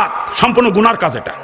বেদাত সম্পূর্ণ গুনার কাজ এটা।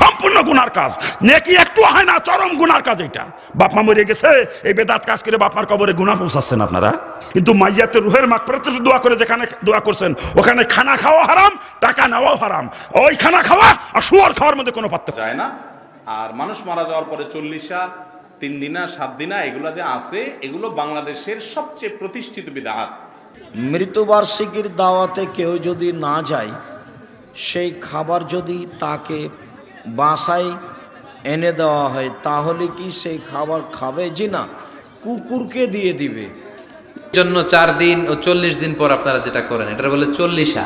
সম্পূর্ণ গুনার কাজ। নেকি একটু হয় না চরম গুনার কাজ এটা। বাপমা মরে গেছে এই বেদাত কাজ করে বাপ মার কবরে গুনাহ পৌঁছাচ্ছেন আপনারা। কিন্তু মাইয়াতে রুহের মাকফিরাতের দোয়া করে যেখানে দোয়া করছেন ওখানে খানা খাওয়া হারাম টাকা নেওয়াও হারাম। ওই খানা খাওয়া আর শুয়ার খাওয়ার মধ্যে কোনো পার্থক্য যায় না। আর মানুষ মারা যাওয়ার পরে চল্লিশা তিন দিনা সাত দিনা এগুলো যে আছে এগুলো বাংলাদেশের সবচেয়ে প্রতিষ্ঠিত বিদাত। মৃত্যুবার্ষিকীর দাওয়াতে কেউ যদি না যায় সেই খাবার যদি তাকে বাসায় এনে দেওয়া হয় তাহলে কি সেই খাবার খাবে? জি না কুকুরকে দিয়ে দিবে। জন্য চার দিন ও চল্লিশ দিন পর আপনারা যেটা করেন এটা বলে চল্লিশা।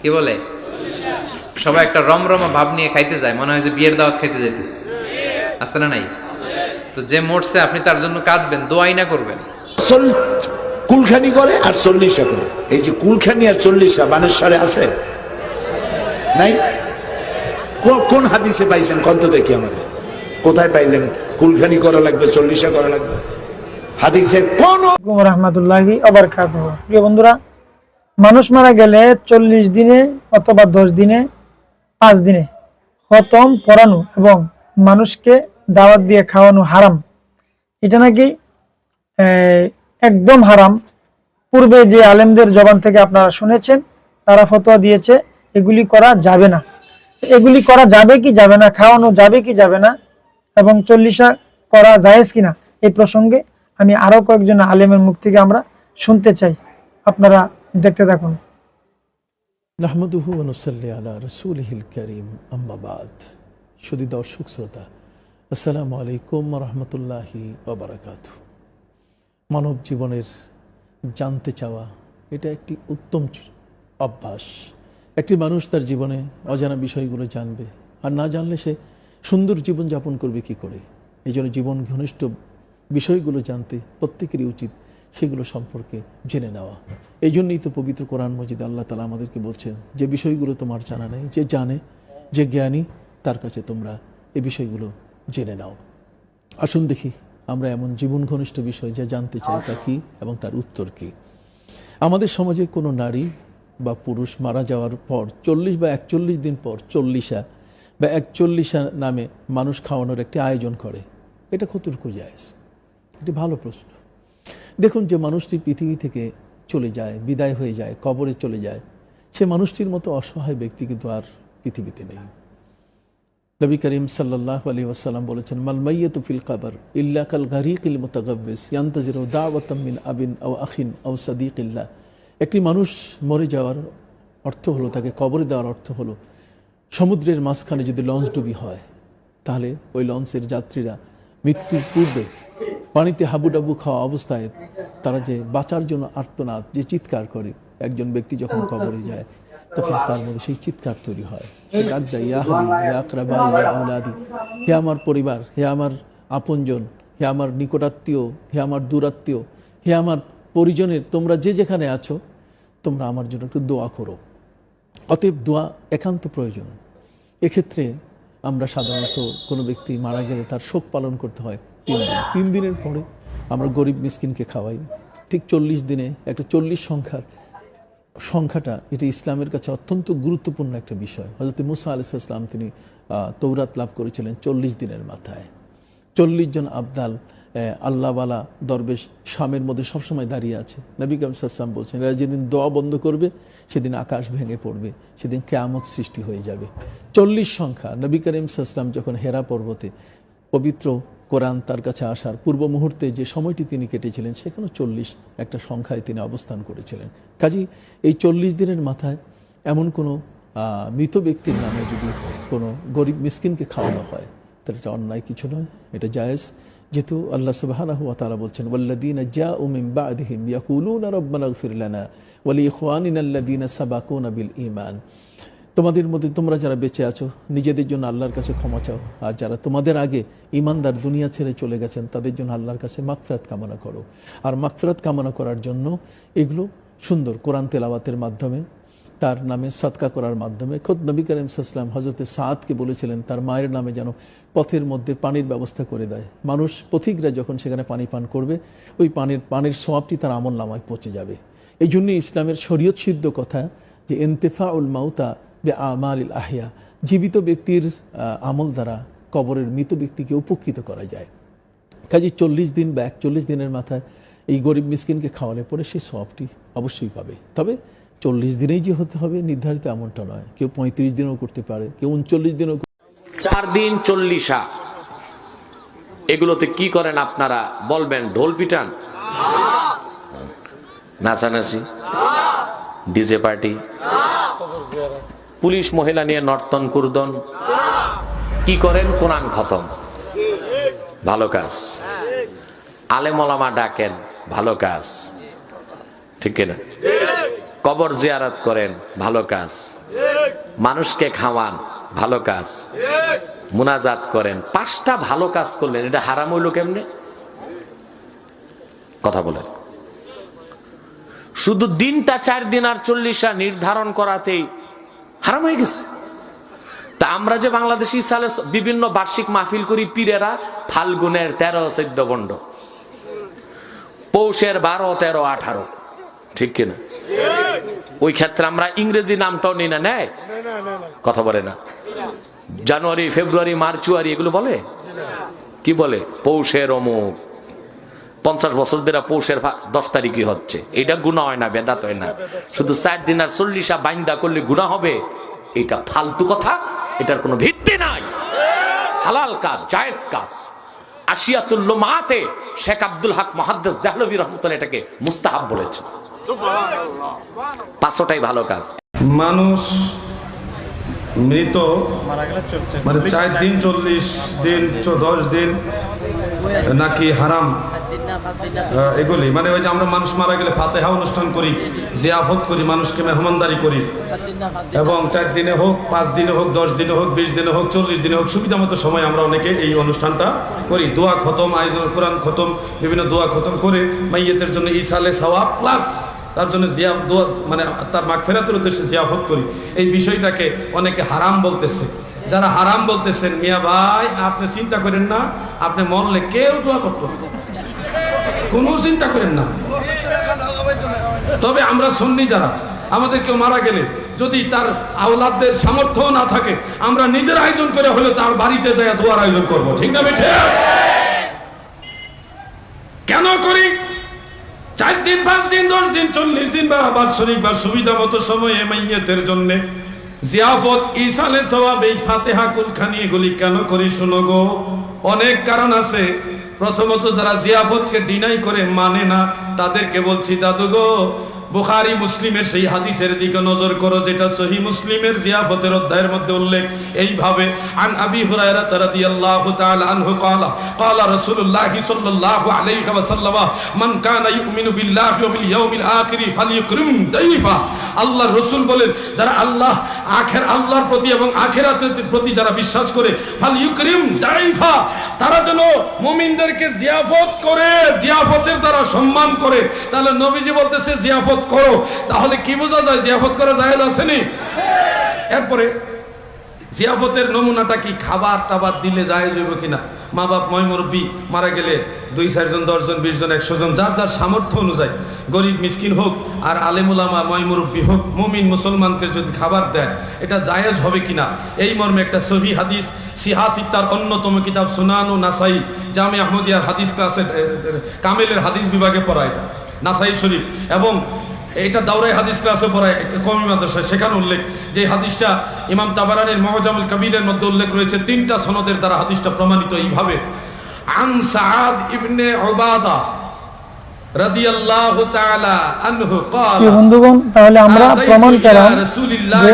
কি বলে? সবাই একটা রমরমা ভাব নিয়ে খাইতে যায় মনে হয় যে বিয়ের দাওয়াত খাইতে যাইতেছে। আছে না নাই? তো যে মরছে আপনি তার জন্য কাঁদবেন দোয়াই না করবেন। কুলখানি করে আর চল্লিশা করে। এই যে কুলখানি আর চল্লিশা বানেশ্বরে আছে? নাই? কোন হাদিসে পাইছেন? কত দেখি আমাদের কোথায় পাইলেন? কুলখানি করা লাগবে, চল্লিশা করা লাগবে। হাদিসের কোন প্রিয় বন্ধুরা, মানুষ মারা গেলে চল্লিশ দিনে অথবা দশ দিনে, পাঁচ দিনে খতম পড়ানো এবং মানুষকে দাওয়াত দিয়ে খাওয়ানো হারাম। এটা নাকি একদম হারাম। পূর্বে যে আলেমদের জবান থেকে আপনারা শুনেছেন, তারা ফতোয়া দিয়েছে এগুলি করা যাবে না। এগুলি করা যাবে কি যাবে না, খাওয়ানো যাবে কি যাবে না, এবং চল্লিশা করা জায়েজ কিনা এই প্রসঙ্গে আমি আরও কয়েকজন আলেমের মুখ থেকে আমরা শুনতে চাই। আপনারা দেখতে থাকুন। আম্মাবাদ শুধু দর্শক শ্রোতা, আসসালামু আলাইকুম রহমতুল্লাহি ওবরাকাত মানব জীবনের জানতে চাওয়া, এটা একটি উত্তম অভ্যাস। একটি মানুষ তার জীবনে অজানা বিষয়গুলো জানবে। আর না জানলে সে সুন্দর জীবন যাপন করবে কি করে? এই জন্য জীবন ঘনিষ্ঠ বিষয়গুলো জানতে প্রত্যেকেরই উচিত সেগুলো সম্পর্কে জেনে নেওয়া। এই জন্যই তো পবিত্র কোরআন মজিদ আল্লাহ তালা আমাদেরকে বলছেন, যে বিষয়গুলো তোমার জানা নেই, যে জানে, যে জ্ঞানী, তার কাছে তোমরা এই বিষয়গুলো জেনে নাও। আসুন দেখি আমরা এমন জীবন ঘনিষ্ঠ বিষয় যা জানতে চাই, তা কী এবং তার উত্তর কী? আমাদের সমাজে কোনো নারী বা পুরুষ মারা যাওয়ার পর, চল্লিশ বা একচল্লিশ দিন পর, চল্লিশা বা একচল্লিশা নামে মানুষ খাওয়ানোর একটি আয়োজন করে। এটা কতটুকু যায় এটি ভালো প্রশ্ন। দেখুন যে মানুষটি পৃথিবী থেকে চলে যায়, বিদায় হয়ে যায়, কবরে চলে যায়, সে মানুষটির মতো অসহায় ব্যক্তি কিন্তু আর পৃথিবীতে নেই। নবী করিম সাল্লাহ আলী ওয়াসাল্লাম বলেছেন মালমাইয়ত ফিল কাবর ইল্লা কাল গারিকিল মুতাগাব্বিস, ইয়ান্তাজির দাওয়াতাম মিন আবিন আও আখিন আও সাদিকিল্লাহ। একটি মানুষ মরে যাওয়ার অর্থ হলো, তাকে কবরে দেওয়ার অর্থ হলো, সমুদ্রের মাঝখানে যদি লঞ্চ ডুবি হয়, তাহলে ওই লঞ্চের যাত্রীরা মৃত্যুর পূর্বে পানিতে হাবুডাবু খাওয়া অবস্থায় তারা যে বাঁচার জন্য আর্তনাদ, যে চিৎকার করে, একজন ব্যক্তি যখন কবরে যায়, তখন তার মধ্যে সেই চিৎকার তৈরি হয়। হে আমার পরিবার, হে আমার আপনজন, হে আমার নিকটাত্মীয়, হে আমার দূরাত্মীয়, হে আমার পরিজনের, তোমরা যে যেখানে আছো তোমরা আমার জন্য একটু দোয়া করো। অতএব দোয়া একান্ত প্রয়োজন। এক্ষেত্রে আমরা সাধারণত কোনো ব্যক্তি মারা গেলে তার শোক পালন করতে হয় তিন দিন। তিন দিনের পরে আমরা গরিব মিসকিনকে খাওয়াই। ঠিক চল্লিশ দিনে একটা চল্লিশ সংখ্যার সংখ্যাটা এটি ইসলামের কাছে অত্যন্ত গুরুত্বপূর্ণ একটা বিষয়। হজরত মুসা আলাইসাল্লাম তিনি আহ, তৌরাত লাভ করেছিলেন চল্লিশ দিনের মাথায়। চল্লিশ জন আবদাল আল্লাহওয়ালা দরবেশ শামের মধ্যে সবসময় দাঁড়িয়ে আছে। নবী কাম বলছেন, এরা যেদিন দোয়া বন্ধ করবে, সেদিন আকাশ ভেঙে পড়বে, সেদিন কেয়ামত সৃষ্টি হয়ে যাবে। চল্লিশ সংখ্যা। নবী করিম সাল্লাম যখন হেরা পর্বতে পবিত্র কোরআন তার কাছে আসার পূর্ব মুহূর্তে যে সময়টি তিনি কেটেছিলেন সেখানে চল্লিশ একটা সংখ্যায় তিনি অবস্থান করেছিলেন। কাজী এই চল্লিশ দিনের মাথায় এমন কোনো মৃত ব্যক্তির নামে যদি কোনো গরিব মিসকিনকে খাওয়ানো হয়, তাহলে এটা অন্যায় কিছু নয়, এটা জায়েজ। যেহেতু আল্লাহ তাআলা বলছেন, ওয়াল্লাযীনা জাউ মিন বা'দিহিম ইয়াকুলুনা রাব্বানা ইগফির লানা ওয়া লিইখওয়ানিনা আল্লাযীনা সাবাকুনা বিল ঈমান। তোমাদের মধ্যে তোমরা যারা বেঁচে আছো, নিজেদের জন্য আল্লাহর কাছে ক্ষমা চাও। আর যারা তোমাদের আগে ইমানদার দুনিয়া ছেড়ে চলে গেছেন, তাদের জন্য আল্লাহর কাছে মাগফিরাত কামনা করো। আর মাগফিরাত কামনা করার জন্য এগুলো সুন্দর কোরআন তেলাওয়াতের মাধ্যমে তার নামে সৎকা করার মাধ্যমে খোদ নবী করিম সাল্লাম হজরতে সাদকে বলেছিলেন, তার মায়ের নামে যেন পথের মধ্যে পানির ব্যবস্থা করে দেয়। মানুষ, পথিকরা যখন সেখানে পানি পান করবে, ওই পানির পানির সোয়াবটি তার আমল নামায় পচে যাবে। এই জন্যই ইসলামের শরীয়ত সিদ্ধ কথা যে এন্তেফা উল মাউতা বে আমালিল আহিয়া জীবিত ব্যক্তির আমল দ্বারা কবরের মৃত ব্যক্তিকে উপকৃত করা যায়। কাজে চল্লিশ দিন বা একচল্লিশ দিনের মাথায় এই গরিব মিসকিনকে খাওয়ালে পরে সেই সবটি অবশ্যই পাবে। তবে চল্লিশ দিনেই যে হতে হবে, নির্ধারিত এমনটা নয়। কেউ পঁয়ত্রিশ দিনও করতে পারে, কেউ উনচল্লিশ দিনও চার দিন চল্লিশা। এগুলোতে কি করেন আপনারা? বলবেন, ঢোল পিটান? নাচানাচি? DJ party? পুলিশ মহিলা নিয়ে নর্তন কুর্দন? কি করেন? কোরআন খতম। ভালো কাজ। আলেমলামা ডাকেন, ভালো কাজ। ঠিক কিনা? কবর জিয়ারত করেন, ভালো কাজ। মানুষকে খাওয়ান, ভালো কাজ। মুনাজাত করেন, পাঁচটা ভালো কাজ করলেন, এটা হারাম হইল কেমনে? কথা বলেন। শুধু দিনটা চার দিন আর চল্লিশা নির্ধারণ করাতেই হারাম হয়ে গেছে। তা আমরা যে বাংলাদেশি সালে বিভিন্ন বার্ষিক মাহফিল করি, পীরেরা ফাল্গুনের তেরো, চোদ্দ বন্ড পৌষের বারো, তেরো, আঠারো। ঠিক কিনা? ওই ক্ষেত্রে আমরা ইংরেজি নামটাও নিই না, নেয়? কথা বলে না। জানুয়ারি, ফেব্রুয়ারি মার্চুয়ারি এগুলো বলে? কি বলে? পৌষের অমুক। পঞ্চাশ বছর ধরে পৌষের দশ তারিখই হচ্ছে। এটা গুণা হয় না, বেদাত হয় না। শুধু চার দিন আর চল্লিশা বাইন্দা করলে গুণা হবে। এটা ফালতু কথা, এটার কোনো ভিত্তি নাই। হালাল কাজ, জায়েজ কাজ। আশিয়াতুল্লো মাতে শেখ আব্দুল হক মহাদ্দেস দেহলবী রহমতুল্লাহ এটাকে মুস্তাহাব বলেছে পাঁচশোটাই ভালো কাজ। মানুষ মৃত মানে চার দিন চল্লিশ দিন দশ দিন নাকি হারাম? এগুলি। মানে ওই যে আমরা মানুষ মারা গেলে ফাতেহা অনুষ্ঠান করি জিয়াফত করি মানুষকে মেহমানদারি করি। এবং চার দিনে। হোক পাঁচ দিনে হোক দশ দিনে হোক বিশ দিনে হোক চল্লিশ দিনে হোক সুবিধা মতো সময় আমরা অনেকে এই অনুষ্ঠানটা করি। দোয়া খতম আয়োজন কোরআন খতম বিভিন্ন দোয়া খতম করে মাইয়েতের জন্য ইসালে সওয়াব প্লাস তার জন্য জিয়া দোয়া মানে তার মাগ ফেরাতের উদ্দেশ্যে জিয়াফত করি। এই বিষয়টাকে অনেকে হারাম বলতেছে। যারা হারাম বলতেছেন, মিয়া ভাই, আপনি চিন্তা করেন না, আপনি মরলে কেউ দোয়া করতো না। কোনো চিন্তা করেন না। তবে আমরা শুননি যারা, আমাদের কেউ মারা গেলে যদি তার আওলাদদের সামর্থ্য না থাকে, আমরা নিজের আয়োজন করে হলে তার বাড়িতে যায় দোয়ার আয়োজন করব। ঠিক না বেঠে? কেন করি? চার দিন পাঁচ দিন, দশ দিন, চল্লিশ দিন বা বাৎসরিক বা সুবিধা মতো সময়ে মাইয়েতের জন্যে জিয়াফত ইসালে সবাব এই ফাতেহা কুলখানি এগুলি কেন করি শুনো গো? অনেক কারণ আছে। প্রথমত যারা জিয়াফতকে ডিনাই করে মানে না, তাদেরকে বলছি, দাদু গো বুখারি মুসলিমের সেই হাদিসের দিকে নজর করো যেটা সহি মুসলিমের জিয়াফতের অধ্যায়ের মধ্যে উল্লেখ এইভাবে আন আবি হুরায়রা রাদিয়াল্লাহু তাআলা আনহু قال قال رسول الله صلى الله عليه وسلم من كان يؤمن بالله وباليوم الاخر فليكرم ضيفا আল্লাহ রাসূল বলেন যারা আল্লাহ আখের আল্লাহর প্রতি এবং আখিরাতের প্রতি যারা বিশ্বাস করে ফালইউকরিম দাইফা তারা যেন মুমিনদেরকে জিয়াফত করে জিয়াফতের দ্বারা সম্মান করে তাহলে নবীজি বলতেছে জিয়াফত করো, তাহলে কি বোঝা যায় জিয়াফত করা জায়েজ আসেনি? এরপরে জিয়াফতের নমুনাটা কি খাবার টাবার দিলে জায়েজ হইব কিনা? মা বাপ ময় মুরব্বী মারা গেলে দুই চারজন দশজন বিশ জন, একশো জন, যার যার সামর্থ্য অনুযায়ী, গরিব, মিসকিন হোক আর আলেমুলামা ময় মুরব্বী হোক, মুমিন, মুসলমানকে যদি খাবার দেয়, এটা জায়েজ হবে কিনা? এই মর্মে একটা সহি হাদিস সিহাসিক তার অন্যতম কিতাব সুনানু নাসাই, জামে আহমদিয়ার হাদিস ক্লাসের কামেলের হাদিস বিভাগে পড়া এটা, নাসাই শরীফ। এবং এটা দাওরাই হাদিস ক্লাসে পড়ায় কমি মাদ্রাসায়। সেখানে উল্লেখ যে হাদিসটা ইমাম তাবারানের মহজামুল কাবিলের মধ্যে উল্লেখ রয়েছে তিনটা সনদের দ্বারা হাদিসটা প্রমাণিত এইভাবে। আন সাদ ইবনে ওবাদা তাহলে আমরা প্রমাণ পেলাম যে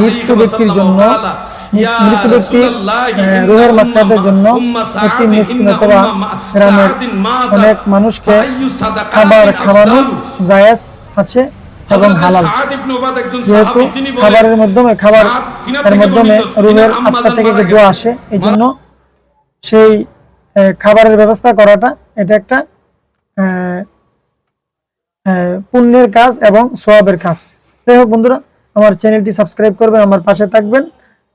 মৃত্যু ব্যক্তির জন্য ব্যক্তি রুহের মাকসাদের জন্য একটি মিসকিন অথবা গ্রামের অনেক মানুষকে খাবার খাওয়ানো আফদালু? জায়েজ আছে এবং হালাল। যেহেতু খাবারের মাধ্যমে খাবার এর মাধ্যমে রুহের আত্মা থেকে যে দোয়া আসে এই জন্য সেই খাবারের ব্যবস্থা করাটা এটা একটা পুণ্যের কাজ এবং সোয়াবের কাজ। যাই হোক বন্ধুরা আমার চ্যানেলটি সাবস্ক্রাইব করবেন আমার পাশে থাকবেন।